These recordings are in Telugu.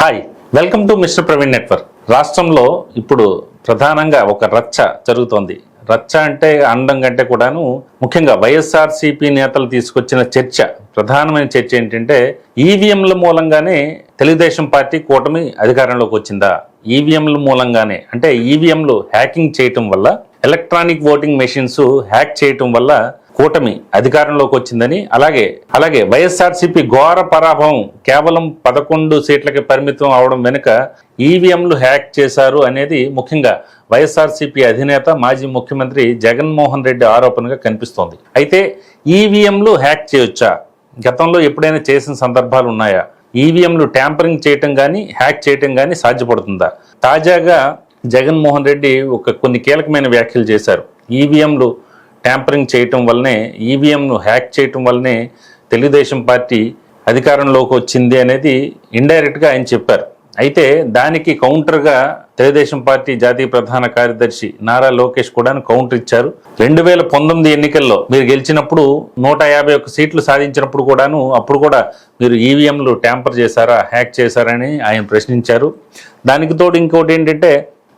Hi welcome to mister Praveen network రాష్ట్రంలో ఇప్పుడు ప్రధానంగా ఒక రచ్చ జరుగుతోంది. రచ్చ అంటే అండం కంటే కూడాను ముఖ్యంగా వైఎస్ఆర్సీపీ నేతలు తీసుకొచ్చిన చర్చ ప్రధానమైన చర్చ ఏంటంటే ఈవీఎంల మూలంగానే తెలుగుదేశం పార్టీ కూటమి అధికారంలోకి వచ్చిందా? ఈవీఎంల మూలంగానే అంటే ఈవీఎంలు హ్యాకింగ్ చేయటం వల్ల ఎలక్ట్రానిక్ ఓటింగ్ మెషిన్స్ హ్యాక్ చేయటం వల్ల కూటమి అధికారంలోకి వచ్చిందని అలాగే అలాగే వైఎస్ఆర్సీపీ ఘోర పరాభవం కేవలం పదకొండు సీట్లకి పరిమితం అవడం వెనుక ఈవీఎంలు హ్యాక్ చేశారు అనేది ముఖ్యంగా వైఎస్ఆర్సీపీ అధినేత మాజీ ముఖ్యమంత్రి జగన్మోహన్ రెడ్డి ఆరోపణగా కనిపిస్తోంది. అయితే ఈవీఎంలు హ్యాక్ చేయొచ్చా? గతంలో ఎప్పుడైనా చేసిన సందర్భాలు ఉన్నాయా? ఈవీఎంలు ట్యాంపరింగ్ చేయటం కానీ హ్యాక్ చేయటం కానీ సాధ్యపడుతుందా? తాజాగా జగన్మోహన్ రెడ్డి ఒక కొన్ని కీలకమైన వ్యాఖ్యలు చేశారు. ఈవీఎంలు ట్యాంపరింగ్ చేయటం వల్లనే ఈవీఎంను హ్యాక్ చేయటం వల్లనే తెలుగుదేశం పార్టీ అధికారంలోకి వచ్చింది అనేది ఇండైరెక్ట్గా ఆయన చెప్పారు. అయితే దానికి కౌంటర్గా తెలుగుదేశం పార్టీ జాతీయ ప్రధాన కార్యదర్శి నారా లోకేష్ కూడా కౌంటర్ ఇచ్చారు. రెండు వేల పంతొమ్మిది ఎన్నికల్లో మీరు గెలిచినప్పుడు నూట యాభై ఒక్క సీట్లు సాధించినప్పుడు కూడాను అప్పుడు కూడా మీరు ఈవీఎంలు ట్యాంపర్ చేశారా హ్యాక్ చేశారని ఆయన ప్రశ్నించారు. దానికి తోడు ఇంకోటి ఏంటంటే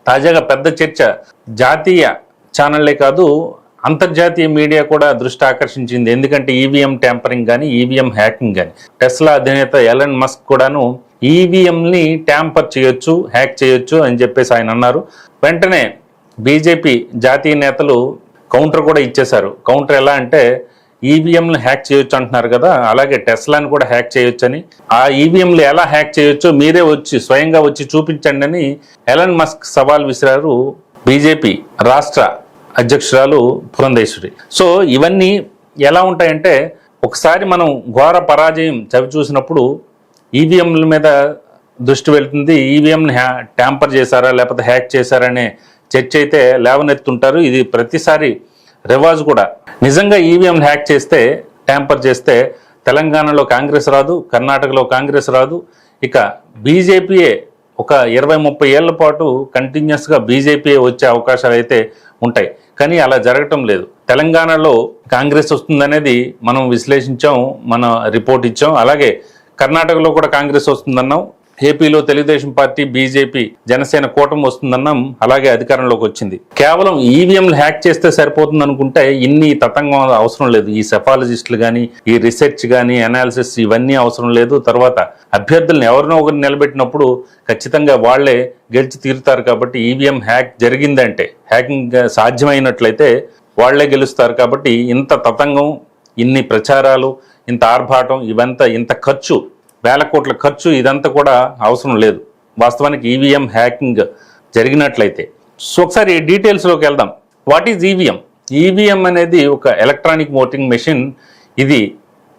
తాజాగా పెద్ద చర్చ జాతీయ ఛానళ్ళే కాదు అంతర్జాతీయ మీడియా కూడా దృష్టి ఆకర్షించింది. ఎందుకంటే ఈవీఎం ట్యాంపరింగ్ కానీ ఈవీఎం హ్యాకింగ్ కానీ టెస్లా అధినేత ఎలన్ మస్క్ కూడాను ఈవీఎంని ట్యాంపర్ చేయొచ్చు హ్యాక్ చేయొచ్చు అని చెప్పేసి ఆయన అన్నారు. వెంటనే బీజేపీ జాతీయ నేతలు కౌంటర్ కూడా ఇచ్చేశారు. కౌంటర్ ఎలా అంటే ఈవీఎంలు హ్యాక్ చేయొచ్చు అంటున్నారు కదా అలాగే టెస్లాని కూడా హ్యాక్ చేయొచ్చని. ఆ ఈవీఎంలు ఎలా హ్యాక్ చేయొచ్చో మీరే వచ్చి స్వయంగా వచ్చి చూపించండి అని ఎలన్ మస్క్ సవాల్ విసిరారు బీజేపీ రాష్ట్ర అధ్యక్షురాలు పురంధేశ్వరి. సో ఇవన్నీ ఎలా ఉంటాయంటే ఒకసారి మనం ఘోర పరాజయం చవి చూసినప్పుడు ఈవీఎంల మీద దృష్టి వెళ్తుంది. ఈవీఎంని హ్యా ట్యాంపర్ చేశారా లేకపోతే హ్యాక్ చేశారా అనే చర్చ అయితే లేవనెత్తుంటారు ఇది ప్రతిసారి రివాజ్ కూడా. నిజంగా ఈవీఎంని హ్యాక్ చేస్తే ట్యాంపర్ చేస్తే తెలంగాణలో కాంగ్రెస్ రాదు కర్ణాటకలో కాంగ్రెస్ రాదు. ఇక బీజేపీయే ఒక ఇరవై ముప్పై ఏళ్ళ పాటు కంటిన్యూస్గా బీజేపీ వచ్చే అవకాశాలు అయితే ఉంటాయి. కానీ అలా జరగటం లేదు. తెలంగాణలో కాంగ్రెస్ వస్తుందనేది మనం విశ్లేషించాం మన రిపోర్ట్ ఇచ్చాం. అలాగే కర్ణాటకలో కూడా కాంగ్రెస్ వస్తుందన్నాం. ఏపీలో తెలుగుదేశం పార్టీ బీజేపీ జనసేన కూటమి వస్తుందన్నాం అలాగే అధికారంలోకి వచ్చింది. కేవలం ఈవీఎంలు హ్యాక్ చేస్తే సరిపోతుంది అనుకుంటే ఇన్ని తతంగం అవసరం లేదు. ఈ సెఫాలజిస్టులు కానీ ఈ రీసెర్చ్ కానీ అనాలిసిస్ ఇవన్నీ అవసరం లేదు. తర్వాత అభ్యర్థులను ఎవరినో ఒకరిని నిలబెట్టినప్పుడు ఖచ్చితంగా వాళ్ళే గెలిచి తీరుతారు కాబట్టి ఈవీఎం హ్యాక్ జరిగిందంటే హ్యాకింగ్ సాధ్యమైనట్లయితే వాళ్ళే గెలుస్తారు కాబట్టి ఇంత తతంగం ఇన్ని ప్రచారాలు ఇంత ఆర్భాటం ఇవంతా ఇంత ఖర్చు వేల కోట్ల ఖర్చు ఇదంతా కూడా అవసరం లేదు. వాస్తవానికి ఈవీఎం హ్యాకింగ్ జరిగినట్లయితే. సో ఒకసారి డీటెయిల్స్లోకి వెళ్దాం. వాట్ ఈజ్ ఈవీఎం ఈవీఎం అనేది ఒక ఎలక్ట్రానిక్ ఓటింగ్ మెషిన్. ఇది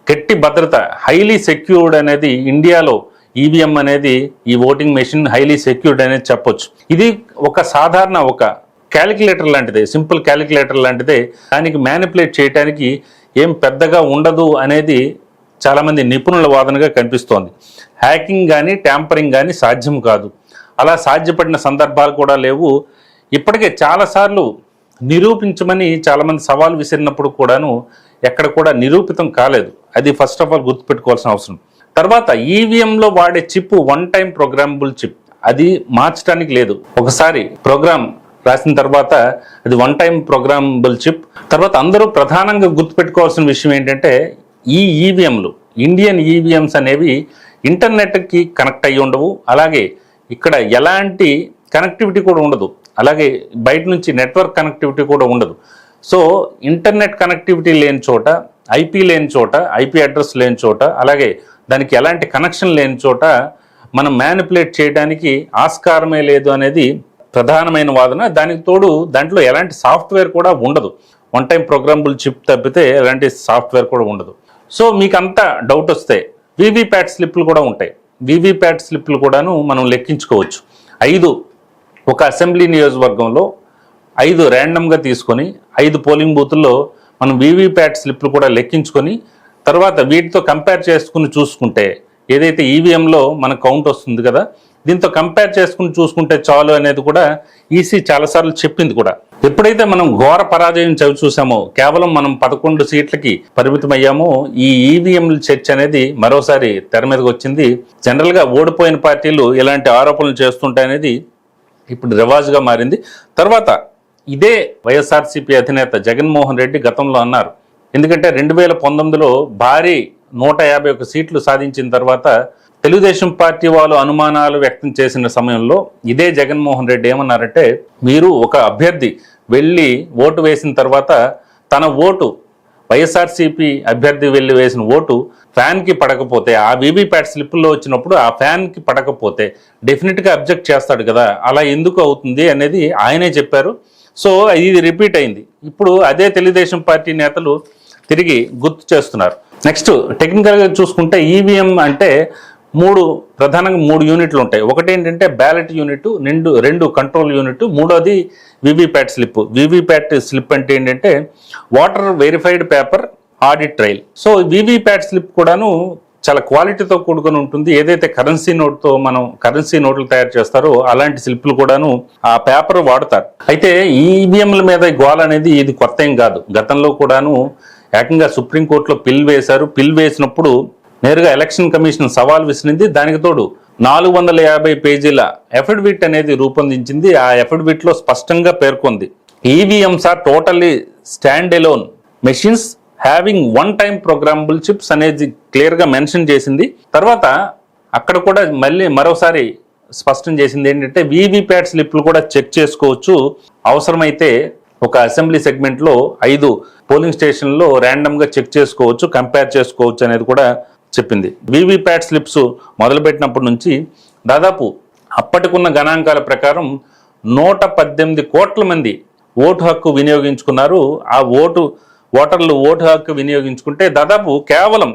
గట్టి భద్రత హైలీ సెక్యూర్డ్ అనేది ఇండియాలో ఈవీఎం అనేది ఈ ఓటింగ్ మెషిన్ హైలీ సెక్యూర్డ్ అనేది చెప్పొచ్చు. ఇది ఒక సాధారణ ఒక క్యాలిక్యులేటర్ లాంటిదే సింపుల్ క్యాలిక్యులేటర్ లాంటిదే. దానికి మ్యానిపులేట్ చేయడానికి ఏం పెద్దగా ఉండదు అనేది చాలామంది నిపుణుల వాదనగా కనిపిస్తోంది. హ్యాకింగ్ కానీ ట్యాంపరింగ్ కానీ సాధ్యం కాదు. అలా సాధ్యపడిన సందర్భాలు కూడా లేవు. ఇప్పటికే చాలాసార్లు నిరూపించమని చాలామంది సవాల్ విసిరినప్పుడు కూడాను ఎక్కడ కూడా నిరూపితం కాలేదు. అది ఫస్ట్ ఆఫ్ ఆల్ గుర్తుపెట్టుకోవాల్సిన అవసరం. తర్వాత ఈవీఎంలో వాడే chip one time programmable chip. అది మార్చడానికి లేదు. ఒకసారి ప్రోగ్రామ్ రాసిన తర్వాత అది వన్ టైం ప్రోగ్రామబుల్ చిప్. తర్వాత అందరూ ప్రధానంగా గుర్తుపెట్టుకోవాల్సిన విషయం ఏంటంటే ఈ ఈవీఎంలు ఇండియన్ ఈవీఎంస్ అనేవి ఇంటర్నెట్కి కనెక్ట్ అయ్యి ఉండవు. అలాగే ఇక్కడ ఎలాంటి కనెక్టివిటీ కూడా ఉండదు. అలాగే బయట నుంచి నెట్వర్క్ కనెక్టివిటీ కూడా ఉండదు. సో ఇంటర్నెట్ కనెక్టివిటీ లేని చోట ఐపీ లేని చోట ఐపీ అడ్రస్ లేని చోట అలాగే దానికి ఎలాంటి కనెక్షన్ లేని చోట మనం మ్యానిపులేట్ చేయడానికి ఆస్కారమే లేదు అనేది ప్రధానమైన వాదన. దానికి తోడు దాంట్లో ఎలాంటి సాఫ్ట్వేర్ కూడా ఉండదు. వన్ టైం ప్రోగ్రామబుల్ చిప్ తప్పితే ఎలాంటి సాఫ్ట్వేర్ కూడా ఉండదు. సో మీకు అంత డౌట్ వస్తే వీవీప్యాట్ స్లిప్లు కూడా ఉంటాయి. వీవీప్యాట్ స్లిప్లు కూడాను మనం లెక్కించుకోవచ్చు. ఐదు ఒక అసెంబ్లీ నియోజకవర్గంలో ఐదు ర్యాండమ్గా తీసుకొని ఐదు పోలింగ్ బూతుల్లో మనం వీవీప్యాట్ స్లిప్లు కూడా లెక్కించుకొని తర్వాత వీటితో కంపేర్ చేసుకుని చూసుకుంటే ఏదైతే ఈవీఎంలో మన కౌంట్ వస్తుంది కదా దీంతో కంపేర్ చేసుకుని చూసుకుంటే చాలు అనేది కూడా ఈసీ చాలాసార్లు చెప్పింది కూడా. ఎప్పుడైతే మనం ఘోర పరాజయం చవి చూసామో కేవలం మనం పదకొండు సీట్లకి పరిమితమయ్యామో ఈ ఈవీఎంల చర్చ అనేది మరోసారి తెర మీదకి వచ్చింది. జనరల్గా ఓడిపోయిన పార్టీలు ఇలాంటి ఆరోపణలు చేస్తుంటాయనేది ఇప్పుడు రివాజ్గా మారింది. తర్వాత ఇదే వైఎస్ఆర్సీపీ అధినేత జగన్మోహన్ రెడ్డి గతంలో అన్నారు. ఎందుకంటే రెండు వేల పంతొమ్మిదిలో భారీ నూట యాభై ఒక సీట్లు సాధించిన తర్వాత తెలుగుదేశం పార్టీ వాళ్ళు అనుమానాలు వ్యక్తం చేసిన సమయంలో ఇదే జగన్మోహన్ రెడ్డి ఏమన్నారంటే మీరు ఒక అభ్యర్థి వెళ్ళి ఓటు వేసిన తర్వాత తన ఓటు వైఎస్ఆర్సీపీ అభ్యర్థి వెళ్ళి వేసిన ఓటు ఫ్యాన్కి పడకపోతే ఆ వీవీప్యాట్ స్లిప్లో వచ్చినప్పుడు ఆ ఫ్యాన్కి పడకపోతే డెఫినెట్గా అబ్జెక్ట్ చేస్తాడు కదా అలా ఎందుకు అవుతుంది అనేది ఆయనే చెప్పారు. సో ఇది రిపీట్ అయింది. ఇప్పుడు అదే తెలుగుదేశం పార్టీ నేతలు తిరిగి గుర్తు చేస్తున్నారు. నెక్స్ట్ టెక్నికల్గా చూసుకుంటే ఈవీఎం అంటే మూడు ప్రధానంగా మూడు యూనిట్లు ఉంటాయి. ఒకటి ఏంటంటే బ్యాలెట్ యూనిట్ రెండు రెండు కంట్రోల్ యూనిట్ మూడోది వివిప్యాట్ స్లిప్ వివిప్యాట్ స్లిప్ అంటే ఏంటంటే voter verified paper audit trail so VVPAT slip కూడాను చాలా క్వాలిటీతో కూడుకొని ఉంటుంది. ఏదైతే కరెన్సీ నోట్తో మనం కరెన్సీ నోట్లు తయారు చేస్తారో అలాంటి స్లిప్లు కూడాను ఆ పేపర్ వాడతారు. అయితే ఈవీఎంల మీద గోల్ అనేది ఇది కొత్త ఏం కాదు. గతంలో కూడాను ఏకంగా సుప్రీంకోర్టులో పిల్ వేశారు. పిల్ వేసినప్పుడు నేరుగా ఎలక్షన్ కమిషన్ సవాల్ విసిరింది. దానికి తోడు నాలుగు వందల యాభై పేజీల ఎఫిడవిట్ అనేది రూపొందించింది. ఆ ఎఫిడవిట్లో స్పష్టంగా పేర్కొంది. EVMs are totally stand alone. Machines having one time programmable chips అనేది క్లియర్గా మెన్షన్ చేసింది. తర్వాత అక్కడ కూడా మళ్ళీ మరోసారి స్పష్టం చేసింది ఏంటంటే వీవీప్యాట్ స్లిప్లు కూడా చెక్ చేసుకోవచ్చు. అవసరమైతే ఒక అసెంబ్లీ సెగ్మెంట్లో ఐదు పోలింగ్ స్టేషన్లో ర్యాండమ్గా చెక్ చేసుకోవచ్చు కంపేర్ చేసుకోవచ్చు అనేది కూడా చెప్పింది. వీవీప్యాట్ స్లిప్స్ మొదలుపెట్టినప్పటి నుంచి దాదాపు అప్పటికున్న గణాంకాల ప్రకారం నూట పద్దెనిమిది కోట్ల మంది ఓటు హక్కు వినియోగించుకున్నారు. ఆ ఓటు ఓటర్లు ఓటు హక్కు వినియోగించుకుంటే దాదాపు కేవలం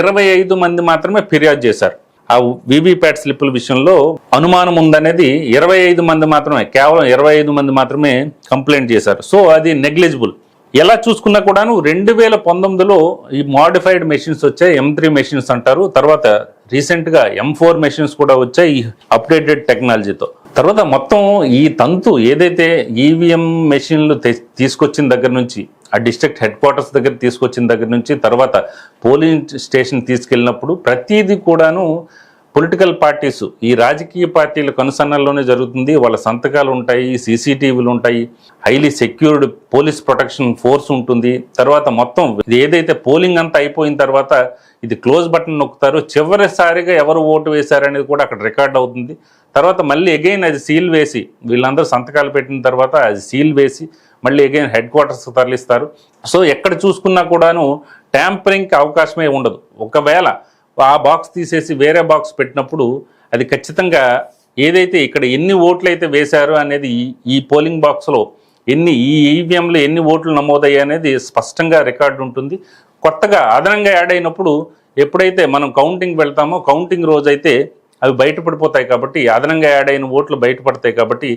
ఇరవై ఐదు మంది మాత్రమే ఫిర్యాదు చేశారు. ఆ వీవీప్యాట్ స్లిప్పుల విషయంలో అనుమానం ఉందనేది ఇరవై ఐదు మంది మాత్రమే కేవలం ఇరవై ఐదు మంది మాత్రమే కంప్లైంట్ చేశారు. సో అది నెగ్లిజిబుల్ ఎలా చూసుకున్నా కూడాను రెండు వేల పంతొమ్మిదిలో ఈ మాడిఫైడ్ మెషిన్స్ వచ్చాయి ఎం త్రీ మెషిన్స్ అంటారు. తర్వాత రీసెంట్గా ఎం ఫోర్ మెషిన్స్ కూడా వచ్చాయి ఈ అప్డేటెడ్ టెక్నాలజీతో. తర్వాత మొత్తం ఈ తంతు ఏదైతే ఈవీఎం మెషిన్లు తీసుకొచ్చిన దగ్గర నుంచి ఆ డిస్ట్రిక్ట్ హెడ్ క్వార్టర్స్ దగ్గర తీసుకొచ్చిన దగ్గర నుంచి తర్వాత పోలింగ్ స్టేషన్ తీసుకెళ్ళినప్పుడు ప్రతిదీ కూడాను పొలిటికల్ పార్టీస్ ఈ రాజకీయ పార్టీల కనుసన్నల్లోనే జరుగుతుంది. వాళ్ళ సంతకాలు ఉంటాయి సీసీటీవీలు ఉంటాయి highly secured police protection force ఉంటుంది. తర్వాత మొత్తం ఏదైతే పోలింగ్ అంతా అయిపోయిన తర్వాత ఇది క్లోజ్ బటన్ నొక్కుతారు. చివరిసారిగా ఎవరు ఓటు వేశారనేది కూడా అక్కడ రికార్డ్ అవుతుంది. తర్వాత మళ్ళీ అగైన్ అది సీల్ వేసి వీళ్ళందరూ సంతకాలు పెట్టిన తర్వాత అది సీల్ వేసి మళ్ళీ అగైన్ హెడ్ క్వార్టర్స్ తరలిస్తారు. సో ఎక్కడ చూసుకున్నా కూడాను ట్యాంపరింగ్కి అవకాశమే ఉండదు. ఒకవేళ ఆ బాక్స్ తీసేసి వేరే బాక్స్ పెట్టినప్పుడు అది ఖచ్చితంగా ఏదైతే ఇక్కడ ఎన్ని ఓట్లు అయితే వేశారు అనేది ఈ- ఈ పోలింగ్ బాక్స్లో ఎన్ని ఈ ఈవీఎంలో ఎన్ని ఓట్లు నమోదయ్యాయి అనేది స్పష్టంగా రికార్డు ఉంటుంది. కొత్తగా అదనంగా యాడ్ అయినప్పుడు ఎప్పుడైతే మనం కౌంటింగ్ వెళ్తామో కౌంటింగ్ రోజైతే అవి బయటపడిపోతాయి కాబట్టి అదనంగా యాడ్ అయిన ఓట్లు బయటపడతాయి కాబట్టి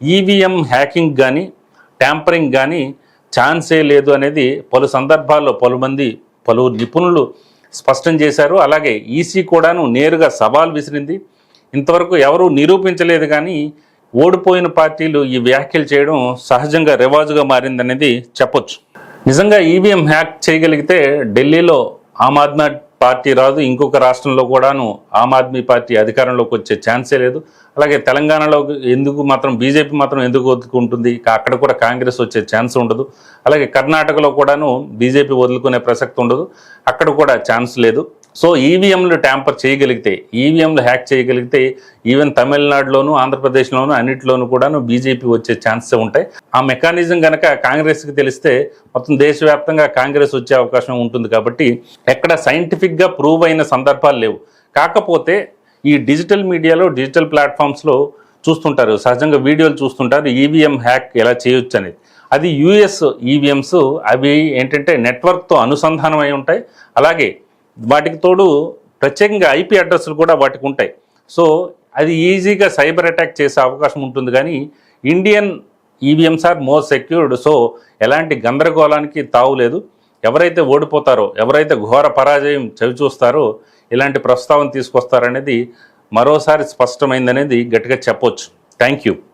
ఈవీఎం హ్యాకింగ్ కానీ ట్యాంపరింగ్ కానీ ఛాన్సే లేదు అనేది పలు సందర్భాల్లో పలుమంది పలువురు నిపుణులు స్పష్టం చేశారు. అలాగే ఈసీ కూడాను నేరుగా సవాల్ విసిరింది. ఇంతవరకు ఎవరూ నిరూపించలేదు కానీ ఓడిపోయిన పార్టీలు ఈ వ్యాఖ్యలు చేయడం సహజంగా రివాజుగా మారిందనేది చెప్పొచ్చు. నిజంగా ఈవీఎం హ్యాక్ చేయగలిగితే ఢిల్లీలో ఆమ్ ఆద్మీ పార్టీ రాదు ఇంకొక రాష్ట్రంలో కూడాను ఆమ్ ఆద్మీ పార్టీ అధికారంలోకి వచ్చే ఛాన్సే లేదు. అలాగే తెలంగాణలో ఎందుకు మాత్రం బీజేపీ మాత్రం ఎందుకు వదులుకుంటుంది అక్కడ కూడా కాంగ్రెస్ వచ్చే ఛాన్స్ ఉండదు. అలాగే కర్ణాటకలో కూడాను బీజేపీ వదులుకునే ప్రసక్తి ఉండదు. అక్కడ కూడా ఛాన్స్ లేదు. సో ఈవీఎంలు ట్యాంపర్ చేయగలిగితే ఈవీఎంలు హ్యాక్ చేయగలిగితే ఈవెన్ తమిళనాడులోను ఆంధ్రప్రదేశ్లోను అన్నిటిలోనూ కూడాను బీజేపీ వచ్చే ఛాన్సెస్ ఉంటాయి. ఆ మెకానిజం కనుక కాంగ్రెస్కి తెలిస్తే మొత్తం దేశవ్యాప్తంగా కాంగ్రెస్ వచ్చే అవకాశం ఉంటుంది కాబట్టి ఎక్కడ సైంటిఫిక్గా ప్రూవ్ అయిన సందర్భాలు లేవు. కాకపోతే ఈ డిజిటల్ మీడియాలో డిజిటల్ ప్లాట్ఫామ్స్లో చూస్తుంటారు. సహజంగా వీడియోలు చూస్తుంటారు ఈవీఎం హ్యాక్ ఎలా చేయొచ్చు అనేది. అది యుఎస్ ఈవీఎంస్ అవి ఏంటంటే నెట్వర్క్తో అనుసంధానం అయి ఉంటాయి. అలాగే వాటికి తోడు ప్రత్యేకంగా ఐపీ అడ్రస్లు కూడా వాటికి ఉంటాయి. సో అది ఈజీగా సైబర్ అటాక్ చేసే అవకాశం ఉంటుంది. కానీ Indian EVMs are more secured. So ఎలాంటి గందరగోళానికి తావులేదు ఎవరైతే ఓడిపోతారో ఎవరైతే ఘోర పరాజయం చవి చూస్తారో ఇలాంటి ప్రస్తావన తీసుకొస్తారనేది మరోసారి స్పష్టమైందనేది గట్టిగా చెప్పొచ్చు. Thank you.